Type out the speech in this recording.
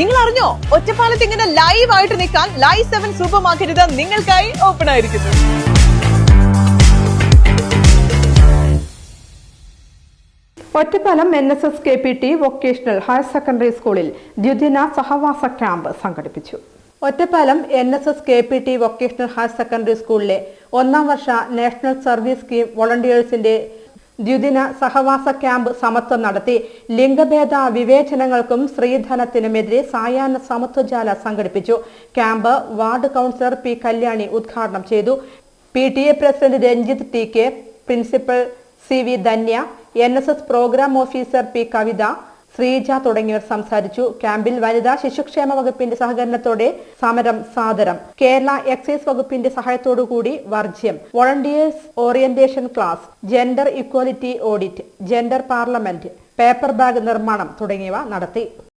നിങ്ങൾ അറിഞ്ഞോ ഒറ്റപ്പാലത്ത് ഇങ്ങനെ ലൈവ് ആയിട്ട് നിൽക്കാൻ ലൈവ് സെവൻ സൂപ്പർ മാർക്കറ്റ് നിങ്ങൾക്കായി ഓപ്പൺ ആയിരിക്കുന്നു. Ottapalam N S S K P T vocational higher secondary സ്കൂളിൽ ദ്വിദിന സഹവാസ ക്യാമ്പ് സംഘടിപ്പിച്ചു. Ottapalam N S S K P T vocational higher secondary സ്കൂളിലെ ഒന്നാം വർഷ നാഷണൽ സർവീസ് സ്കീം വോളണ്ടിയേഴ്സിന്റെ ദ്വിദിന സഹവാസ ക്യാമ്പ് സമത്വം നടത്തി ലിംഗഭേദ വിവേചനങ്ങൾക്കും സ്ത്രീധനത്തിനുമെതിരെ സായാഹ്ന സമത്വജാല സംഘടിപ്പിച്ചു. Camp ward councillor P Kalyani ഉദ്ഘാടനം ചെയ്തു. P T A president Ranjith T K principal C V Dhanya N S S programme officer P Kavitha Sreeja തുടങ്ങിയവർ സംസാരിച്ചു. ക്യാമ്പിൽ വനിതാ ശിശുക്ഷേമ വകുപ്പിന്റെ സഹകരണത്തോടെ സമരം സാദരം. കേരള എക്സൈസ് വകുപ്പിന്റെ സഹായത്തോടുകൂടി വർജ്യം. Volunteers orientation class. Gender equality audit. Gender parliament. Paper bag നിർമ്മാണം തുടങ്ങിയവ നടത്തി.